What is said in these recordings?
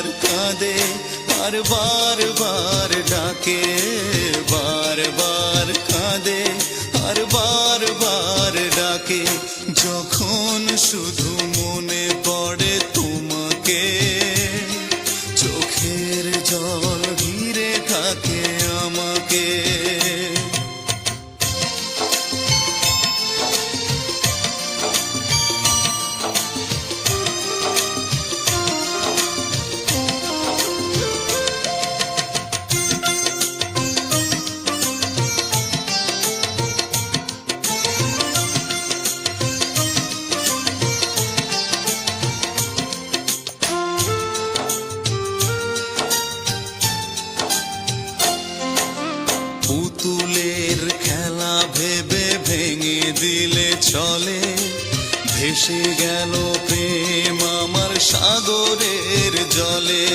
বারবার কাঁদে আর বারবার ডাকে বারবার কাঁদে আর বারবার ডাকে যখন শুধু মনে পড়ে তোমাকে চোখের জল ঘিরে থাকে আমাকে দিলে চলে, ভেসে গেল প্রেম আমার সাগরের জলে।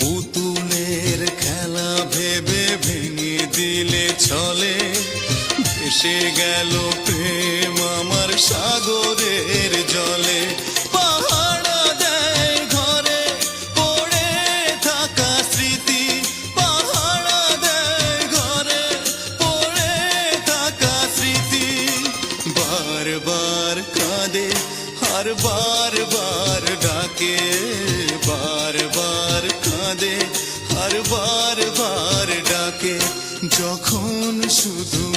পুতুলের খেলা ভেবে ভেঙে দিলে চলে, ভেসে গেল প্রেম আমার সাগরের জলে। বারবার কাঁদে আর বারবার ডাকে বারবার কাঁদে আর বারবার ডাকে যখন শুধু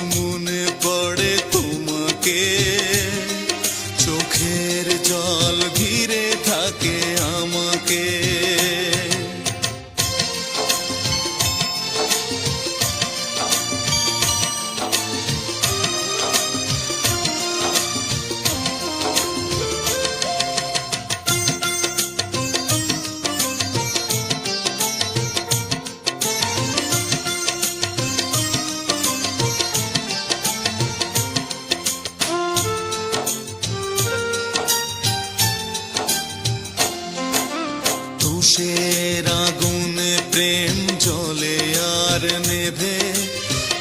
প্রেম জলে আর নেভে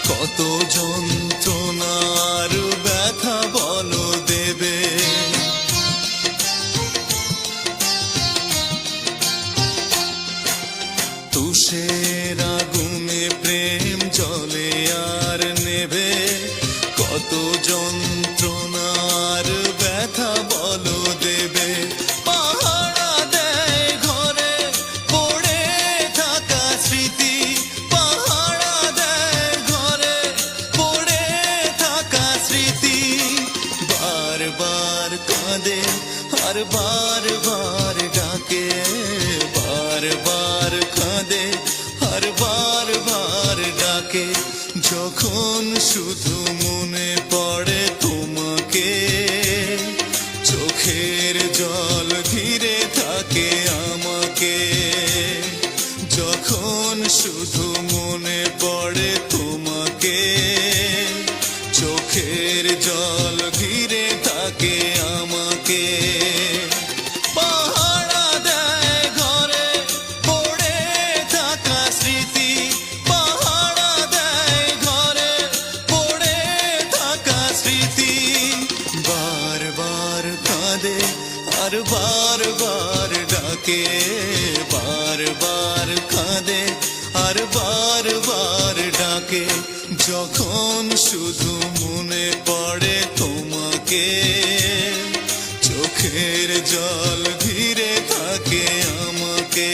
কত যন্ত্রণার ব্যথা বল দেবে। তুষের আগুনে প্রেম জলে আর কাঁদে আর বারবার ডাকে বারবার কাঁদে আর বারবার ডাকে যখন শুধু বার বার বার ডাকে বার বার কাঁদে আর বার বার ডাকে যখন শুধু মনে পড়ে তোমাকে চোখের জল ঘিরে থাকে আমাকে